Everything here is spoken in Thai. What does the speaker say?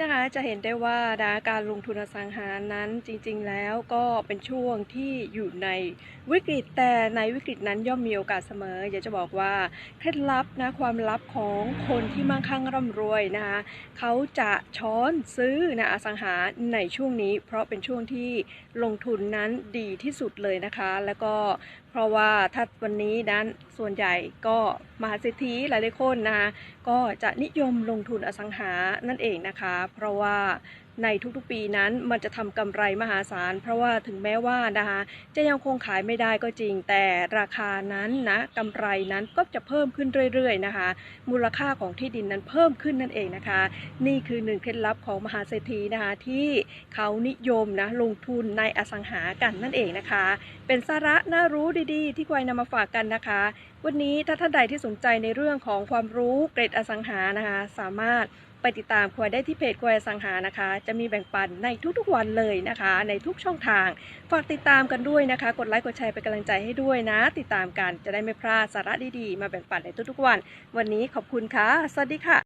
นะคะจะเห็นได้ว่านะการลงทุนอสังหานั้นจริง ๆ แล้วก็เป็นช่วงที่อยู่ในวิกฤตแต่ในวิกฤตนั้นย่อมมีโอกาสเสมอ อยากจะบอกว่าเคล็ดลับนะความลับของคนที่มั่งคั่งร่ำรวยนะคะเขาจะช้อนซื้อนะอสังหาในช่วงนี้ เพราะเป็นช่วงที่ลงทุนนั้นดีที่สุดเลยนะคะ แล้วก็เพราะว่าถ้าวันนี้นั้น ส่วนใหญ่ก็มหาเศรษฐีหลายๆคนนะคะก็จะนิยมลงทุนอสังหานั่นเองนะคะ เพราะว่า ในทุกๆปีนั้นมันจะทำกำไรมหาศาล เพราะว่าถึงแม้ว่านะคะจะยังคงขายไม่ได้ก็จริง แต่ราคานั้นนะกำไรนั้นก็จะเพิ่มขึ้นเรื่อยๆนะคะ มูลค่าของที่ดินนั้นเพิ่มขึ้นนั่นเองนะคะ นี่คือหนึ่งเคล็ดลับของมหาเศรษฐีนะคะที่เขานิยมนะลงทุนในอสังหากันนั่นเองนะคะ เป็นสาระน่ารู้ดีๆ ที่ควายนำมาฝากกันนะคะ วันนี้ถ้าท่านใดที่สนใจในเรื่องของความรู้เกรดอสังหานะคะ สามารถไปติดตามควายได้ที่เพจควายสังหานะคะ จะมีแบ่งปันในทุกๆวันเลยนะคะ ในทุกช่องทาง ฝากติดตามกันด้วยนะคะ กดไลค์กดแชร์เป็นกำลังใจให้ด้วยนะ ติดตามกันจะได้ไม่พลาดสาระดีๆ มาแบ่งปันในทุกๆวัน วันนี้ขอบคุณค่ะ สวัสดีค่ะ